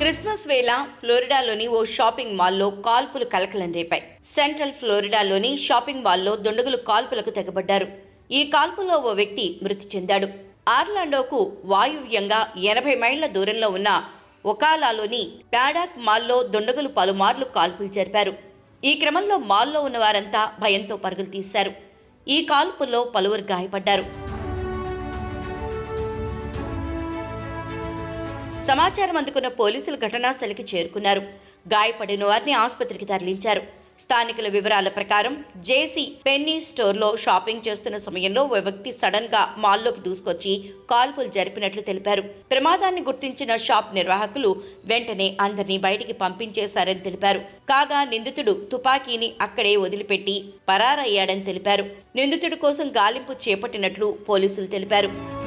Christmas వేళ ఫ్లోరిడాలోని ఓ shopping మాల్లో కాల్పులు కలకలం రేపాయి. సెంట్రల్ ఫ్లోరిడాలోని షాపింగ్ మాల్లో దుండగులు కాల్పులకు తెగబడ్డారు. ఈ కాల్పులో ఓ వ్యక్తి మృతి చెందాడు. ఆర్లాండోకు వాయువ్యంగా ఎనభై మైళ్ళ దూరంలో ఉన్న ఒకాలాలోని ప్యాడాక్ మాల్లో దుండగులు పలుమార్లు కాల్పులు జరిపారు. ఈ క్రమంలో మాల్లో ఉన్న వారంతా భయంతో పరుగులు తీశారు. ఈ కాల్పుల్లో పలువురు గాయపడ్డారు. సమాచారం అందుకున్న పోలీసులు ఘటనా స్థలికి చేరుకున్నారు. గాయపడిన వారిని ఆసుపత్రికి తరలించారు. స్థానికుల వివరాల ప్రకారం జేసీ పెన్నీ స్టోర్లో షాపింగ్ చేస్తున్న సమయంలో ఓ వ్యక్తి సడన్గా మాల్లోకి దూసుకొచ్చి కాల్పులు జరిపినట్లు తెలిపారు. ప్రమాదాన్ని గుర్తించిన షాప్ నిర్వాహకులు వెంటనే అందరినీ బయటికి పంపించేశారని తెలిపారు. కాగా నిందితుడు తుపాకీని అక్కడే వదిలిపెట్టి పరారయ్యాడని తెలిపారు. నిందితుడి కోసం గాలింపు చేపట్టినట్లు పోలీసులు తెలిపారు.